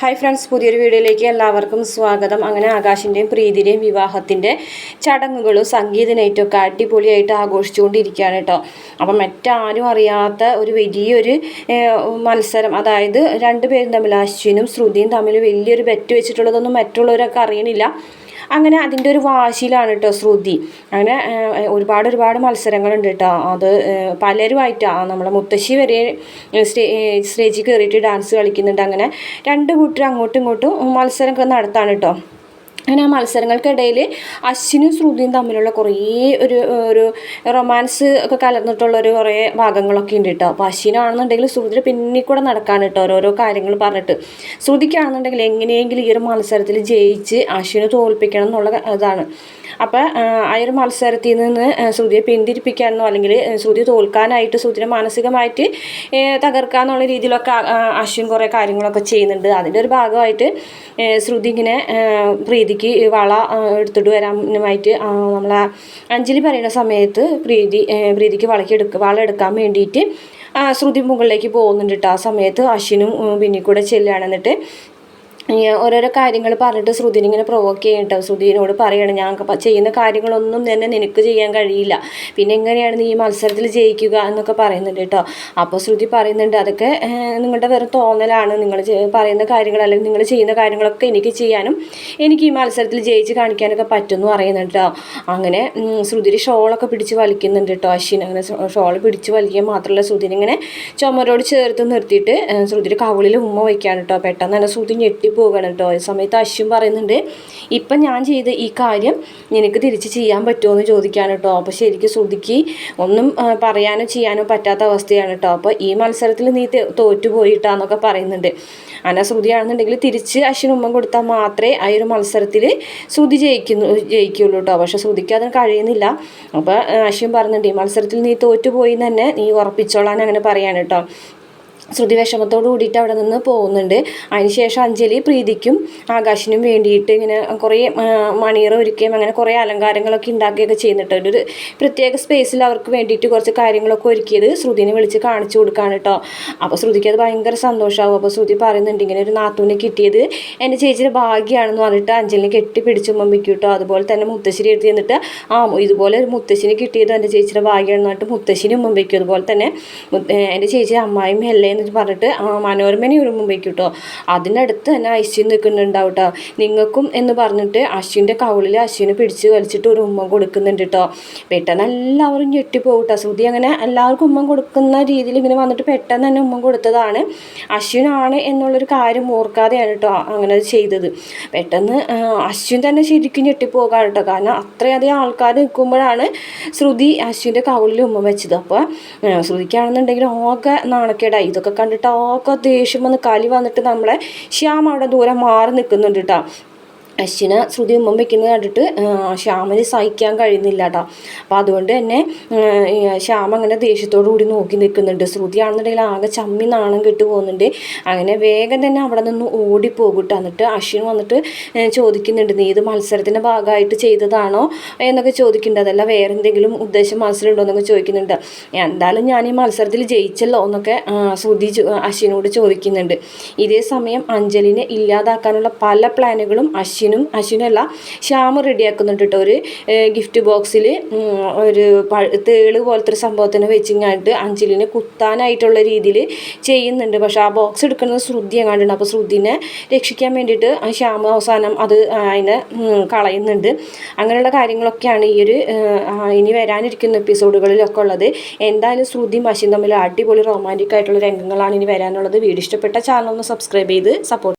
Hi friends പുതിയൊരു വീഡിയോയിലേക്ക് എല്ലാവർക്കും സ്വാഗതം. അങ്ങനെ ആകാശിന്റെയും പ്രീതിയുടെയും വിവാഹത്തിന്റെ ചടങ്ങുകളും സംഗീത നൈറ്റൊക്കെ അടിപൊളിയായിട്ട് ആഘോഷിച്ചുകൊണ്ടിരിക്കുകയാണ് കേട്ടോ. അപ്പം മറ്റാരും അറിയാത്ത ഒരു വലിയൊരു മത്സരം അതായത് രണ്ടുപേരും തമ്മിൽ അശ്വിനും ശ്രുതിയും തമ്മിൽ വലിയൊരു ബെറ്റ് വെച്ചിട്ടുള്ളതൊന്നും മറ്റുള്ളവരൊക്കെ അറിയണില്ല. അങ്ങനെ അതിന്റെ ഒരു വാശിയിലാണ് കേട്ടോ ശ്രുതി. അങ്ങനെ ഒരുപാട് ഒരുപാട് മത്സരങ്ങളുണ്ട് കേട്ടോ അത് പലരുമായിട്ടാണ് നമ്മളെ മുത്തശ്ശി വരെ സ്റ്റേ സ്റ്റേജിൽ കയറിയിട്ട് ഡാൻസ് കളിക്കുന്നുണ്ട്. അങ്ങനെ രണ്ട് കൂട്ടർ അങ്ങോട്ടും ഇങ്ങോട്ടും മത്സരമൊക്കെ നടത്താണ് കേട്ടോ അങ്ങനെ ആ മത്സരങ്ങൾക്കിടയിൽ അശ്വിനും ശ്രുതിയും തമ്മിലുള്ള കുറേ ഒരു ഒരു റൊമാൻസ് ഒക്കെ കലർന്നിട്ടുള്ള ഒരു കുറേ ഭാഗങ്ങളൊക്കെ ഉണ്ട് കേട്ടോ അപ്പോൾ അശ്വിനാണെന്നുണ്ടെങ്കിൽ ശ്രുതിയുടെ പിന്നിൽ കൂടെ നടക്കാൻ കേട്ടോ ഓരോരോ കാര്യങ്ങൾ പറഞ്ഞിട്ട്. ശ്രുതിക്കാണെന്നുണ്ടെങ്കിൽ എങ്ങനെയെങ്കിലും ഈ ഒരു മത്സരത്തിൽ ജയിച്ച് അശ്വിനെ തോൽപ്പിക്കണം എന്നുള്ള ഇതാണ്. അപ്പോൾ ആ ഒരു മത്സരത്തിൽ നിന്ന് ശ്രുതിയെ പിന്തിരിപ്പിക്കാനോ അല്ലെങ്കിൽ ശ്രുതി തോൽക്കാനായിട്ട് ശ്രുതിനെ മാനസികമായിട്ട് തകർക്കാന്നുള്ള രീതിയിലൊക്കെ അശ്വിൻ കുറേ കാര്യങ്ങളൊക്കെ ചെയ്യുന്നുണ്ട്. അതിന്റെ ഒരു ഭാഗമായിട്ട് ശ്രുതി ഇങ്ങനെ പ്രീതിക്ക് വള എടുത്തിട്ട് വരാനുമായിട്ട് നമ്മളെ അഞ്ജലി പറയുന്ന സമയത്ത് പ്രീതി പ്രീതിക്ക് വളയ്ക്ക് എടുക്കുക വള എടുക്കാൻ വേണ്ടിയിട്ട് ശ്രുതി മുകളിലേക്ക് പോകുന്നുണ്ട് കേട്ടോ ആ സമയത്ത് അശ്വിനും പിന്നെ കൂടെ ചെല്ലുകയാണ് എന്നിട്ട് ഓരോരോ കാര്യങ്ങൾ പറഞ്ഞിട്ട് ശ്രുതിനെ ഇങ്ങനെ പ്രൊവോക്ക് ചെയ്യട്ടോ ശ്രുതിനോട് പറയണം ഞാൻ ചെയ്യുന്ന കാര്യങ്ങളൊന്നും തന്നെ നിനക്ക് ചെയ്യാൻ കഴിയില്ല. പിന്നെ എങ്ങനെയാണ് നീ ഈ മത്സരത്തിൽ ജയിക്കുക? എന്നൊക്കെ പറയുന്നുണ്ട് കേട്ടോ അപ്പോൾ ശ്രുതി പറയുന്നുണ്ട് അതൊക്കെ നിങ്ങളുടെ വെറും തോന്നലാണ്. നിങ്ങൾ പറയുന്ന കാര്യങ്ങൾ അല്ലെങ്കിൽ നിങ്ങൾ ചെയ്യുന്ന കാര്യങ്ങളൊക്കെ എനിക്ക് ചെയ്യാനും എനിക്ക് ഈ മത്സരത്തിൽ ജയിച്ച് കാണിക്കാനൊക്കെ പറ്റുമെന്ന് പറയുന്നുണ്ട് കേട്ടോ അങ്ങനെ ശ്രുതിരി ഷോളൊക്കെ പിടിച്ച് വലിക്കുന്നുണ്ട് കേട്ടോ അശ്വിൻ. അങ്ങനെ ഷോൾ പിടിച്ച് വലിക്കുക മാത്രമല്ല ശ്രുതിനെ ഇങ്ങനെ ചുമരോട് ചേർത്ത് നിർത്തിയിട്ട് ശ്രുതിരി കവിളിൽ ഉമ്മ വയ്ക്കാൻ കേട്ടോ പെട്ടെന്ന് തന്നെ ശ്രുതി ഞെട്ടി പോവുകയാണ് കേട്ടോ. സമയത്ത് അശ്വിൻ പറയുന്നുണ്ട് ഇപ്പം ഞാൻ ചെയ്ത ഈ കാര്യം നിനക്ക് തിരിച്ച് ചെയ്യാൻ പറ്റുമോ എന്ന് ചോദിക്കാൻ കേട്ടോ. അപ്പോൾ ശരിക്കും ശ്രുതിക്ക് ഒന്നും പറയാനോ ചെയ്യാനോ പറ്റാത്ത അവസ്ഥയാണ് കേട്ടോ. അപ്പോൾ ഈ മത്സരത്തിൽ നീ തോറ്റുപോയിട്ടാന്നൊക്കെ പറയുന്നുണ്ട്. അങ്ങനെ ശ്രുതിയാണെന്നുണ്ടെങ്കിൽ തിരിച്ച് അശ്വിന് ഉമ്മ കൊടുത്താൽ മാത്രമേ ആ ഒരു മത്സരത്തിൽ ശ്രുതി ജയിക്കുന്നു ജയിക്കുള്ളൂ കേട്ടോ. പക്ഷേ ശ്രുതിക്ക് അതിന് കഴിയുന്നില്ല. അപ്പോൾ അശ്വിൻ പറയുന്നുണ്ട് ഈ മത്സരത്തിൽ നീ തോറ്റുപോയി തന്നെ നീ ഉറപ്പിച്ചോളാൻ അങ്ങനെ പറയാണ് കേട്ടോ. ശ്രുതി വിഷമത്തോട് കൂടിയിട്ട് അവിടെ നിന്ന് പോകുന്നുണ്ട്. അതിനുശേഷം അഞ്ജലി പ്രീതിക്കും ആകാശിനും വേണ്ടിയിട്ട് ഇങ്ങനെ കുറേ മണിയറ ഒരുക്കുകയും അങ്ങനെ കുറേ അലങ്കാരങ്ങളൊക്കെ ഉണ്ടാക്കുകയൊക്കെ ചെയ്യുന്നുണ്ട്. ഒരു പ്രത്യേക സ്പേസിൽ അവർക്ക് വേണ്ടിയിട്ട് കുറച്ച് കാര്യങ്ങളൊക്കെ ഒരുക്കിയത് ശ്രുതിനെ വിളിച്ച് കാണിച്ചു കൊടുക്കുകയാണ് കേട്ടോ അപ്പോൾ ശ്രുതിക്ക് അത് ഭയങ്കര സന്തോഷമാവും അപ്പോൾ ശ്രുതി പറയുന്നുണ്ട് ഇങ്ങനെ ഒരു നാത്തൂനെ കിട്ടിയത് എന്റെ ചേച്ചിയുടെ ഭാഗ്യമാണെന്ന് പറഞ്ഞിട്ട് അഞ്ജലിനെ കെട്ടിപ്പിടിച്ച് ഉമ്മമ്പിക്കും കേട്ടോ അതുപോലെ തന്നെ മുത്തശ്ശേരി എടുത്ത് തന്നിട്ട് ആ ഇതുപോലെ ഒരു മുത്തശ്ശിനെ കിട്ടിയത് എന്റെ ചേച്ചിയുടെ ഭാഗ്യമാണെന്ന് പറഞ്ഞിട്ട് മുത്തശ്ശിനും ഉമ്മമ്പിക്കും അതുപോലെ തന്നെ എന്റെ ചേച്ചി അമ്മായും എല്ലേ എന്ന് പറഞ്ഞിട്ട് മനോരമനെ ഒരു മുമ്പേക്ക് കേട്ടോ അതിനടുത്ത് തന്നെ അശ്വിൻ നിൽക്കുന്നുണ്ടാവും കേട്ടോ നിങ്ങൾക്കും എന്ന് പറഞ്ഞിട്ട് അശ്വിന്റെ കവളിൽ അശ്വിനെ പിടിച്ച് വലിച്ചിട്ട് ഒരു ഉമ്മ കൊടുക്കുന്നുണ്ട് കേട്ടോ പെട്ടെന്ന് എല്ലാവരും ഞെട്ടിപ്പോകും കേട്ടോ ശ്രുതി അങ്ങനെ എല്ലാവർക്കും ഉമ്മ കൊടുക്കുന്ന രീതിയിൽ ഇങ്ങനെ വന്നിട്ട് പെട്ടെന്ന് തന്നെ ഉമ്മ കൊടുത്തതാണ്. അശ്വിനാണ് എന്നുള്ളൊരു കാര്യം ഓർക്കാതെയാണ് കേട്ടോ അങ്ങനെ ചെയ്തത്. പെട്ടെന്ന് അശ്വിൻ തന്നെ ശരിക്കും ഞെട്ടിപ്പോകാൻ കേട്ടോ കാരണം അത്രയധികം ആൾക്കാർ നിൽക്കുമ്പോഴാണ് ശ്രുതി അശ്വിന്റെ കവളിൽ ഉമ്മ വെച്ചത്. അപ്പോൾ ശ്രുതിക്കാണെന്നുണ്ടെങ്കിൽ ആകെ നാണക്കേടായി. ഇതൊക്കെ കണ്ടിട്ട് ആകെ ദേഷ്യം വന്ന് കലി വന്നിട്ട് നമ്മളെ ശ്യാം അവിടെ ദൂരം മാറി നിൽക്കുന്നുണ്ട് കേട്ടോ അശ്വിന് ശ്രുതി ഉമ്മം വെക്കുന്നത് കണ്ടിട്ട് ശ്യാമിന് സഹിക്കാൻ കഴിയുന്നില്ല കേട്ടോ അപ്പോൾ അതുകൊണ്ട് തന്നെ ശ്യാം അങ്ങനെ ദേഷ്യത്തോടു കൂടി നോക്കി നിൽക്കുന്നുണ്ട്. ശ്രുതി ആണെന്നുണ്ടെങ്കിൽ ആകെ ചമ്മി നാണം കെട്ട് പോകുന്നുണ്ട്. അങ്ങനെ വേഗം തന്നെ അവിടെ നിന്ന് ഓടിപ്പോകും എന്നിട്ട് അശ്വിൻ വന്നിട്ട് ചോദിക്കുന്നുണ്ട് നീ ഇത് മത്സരത്തിന്റെ ഭാഗമായിട്ട് ചെയ്തതാണോ? എന്നൊക്കെ ചോദിക്കുന്നുണ്ട്. അതല്ല വേറെ എന്തെങ്കിലും ഉദ്ദേശം മനസ്സിലുണ്ടോ എന്നൊക്കെ ചോദിക്കുന്നുണ്ട്. എന്തായാലും ഞാൻ ഈ മത്സരത്തിൽ ജയിച്ചല്ലോ എന്നൊക്കെ ശ്രുതി അശ്വിനോട് ചോദിക്കുന്നുണ്ട്. ഇതേ സമയം അഞ്ജലിനെ ഇല്ലാതാക്കാനുള്ള പല പ്ലാനുകളും അശ്വിൻ അശ്വിനും അശ്വിനല്ല ശ്യാമ റെഡിയാക്കുന്നുണ്ട് കേട്ടോ ഒരു ഗിഫ്റ്റ് ബോക്സിൽ ഒരു തേൾ പോലത്തെ ഒരു സംഭവത്തിന് വെച്ചിങ്ങാണ്ട് അഞ്ജലിനെ കുത്താനായിട്ടുള്ള രീതിയിൽ ചെയ്യുന്നുണ്ട്. പക്ഷെ ആ ബോക്സ് എടുക്കുന്നത് ശ്രുതി എങ്ങാണ്ടുണ്ട് അപ്പോൾ ശ്രുതിനെ രക്ഷിക്കാൻ വേണ്ടിയിട്ട് ശ്യാമ അവസാനം അത് അതിനെ കളയുന്നുണ്ട്. അങ്ങനെയുള്ള കാര്യങ്ങളൊക്കെയാണ് ഈ ഒരു ഇനി വരാനിരിക്കുന്ന എപ്പിസോഡുകളിലൊക്കെ ഉള്ളത്. എന്തായാലും ശ്രുതി മഷിൻ തമ്മിൽ അടിപൊളി റൊമാന്റിക് ആയിട്ടുള്ള രംഗങ്ങളാണ് ഇനി വരാനുള്ളത്. വീട് ഇഷ്ടപ്പെട്ട ചാനൽ ഒന്ന് സബ്സ്ക്രൈബ് ചെയ്ത് സപ്പോർട്ട്